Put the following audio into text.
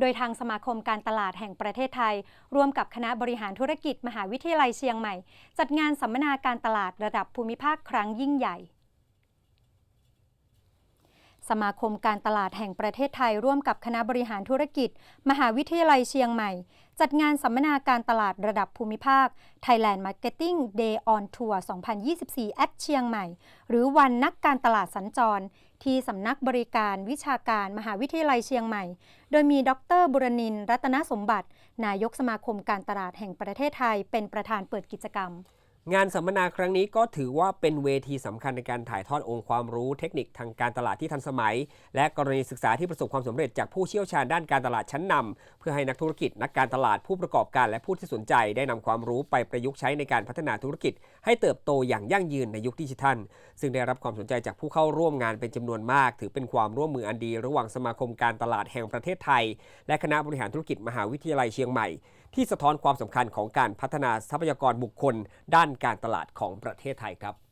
โดยทางสมาคมการตลาดแห่งประเทศไทย ร่วมกับคณะบริหารธุรกิจ มหาวิทยาลัยเชียงใหม่ จัดงานสัมมนาการตลาดระดับภูมิภาคครั้งยิ่งใหญ่ สมาคมการตลาดแห่งประเทศไทยร่วมกับคณะบริหารธุรกิจ มหาวิทยาลัยเชียงใหม่ จัดงานสัมมนาการตลาดระดับภูมิภาค Thailand Marketing Day on Tour 2024 at เชียงใหม่ หรือวันนักการตลาดสัญจร ที่สำนักบริการวิชาการมหาวิทยาลัยเชียงใหม่ โดยมีดรบุรนินทร์รัตนสมบัติ นายกสมาคมการตลาดแห่งประเทศไทย เป็นประธานเปิดกิจกรรม งานสัมมนาครั้งนี้ก็ถือว่าเป็นเวทีสำคัญในการถ่ายทอดองค์ความรู้เทคนิคทางการตลาดที่ทันสมัย และกรณีศึกษาที่ประสบความสำเร็จจากผู้เชี่ยวชาญด้านการตลาดชั้นนำเพื่อให้นักธุรกิจ นักการตลาดผู้ประกอบการและผู้ที่สนใจ ได้นำความรู้ไปประยุกต์ใช้ในการพัฒนาธุรกิจ ให้เติบโตอย่างยั่งยืนในยุคดิจิทัล ซึ่งได้รับความสนใจจากผู้เข้าร่วมงานเป็นจำนวนมาก ถือเป็นความร่วมมืออันดี ระหว่างสมาคมการตลาดแห่งประเทศไทย และคณะบริหารธุรกิจมหาวิทยาลัยเชียงใหม่ ที่สะท้อนความสำคัญของการพัฒนาทรัพยากรบุคคล ด้านการตลาดของประเทศไทยครับ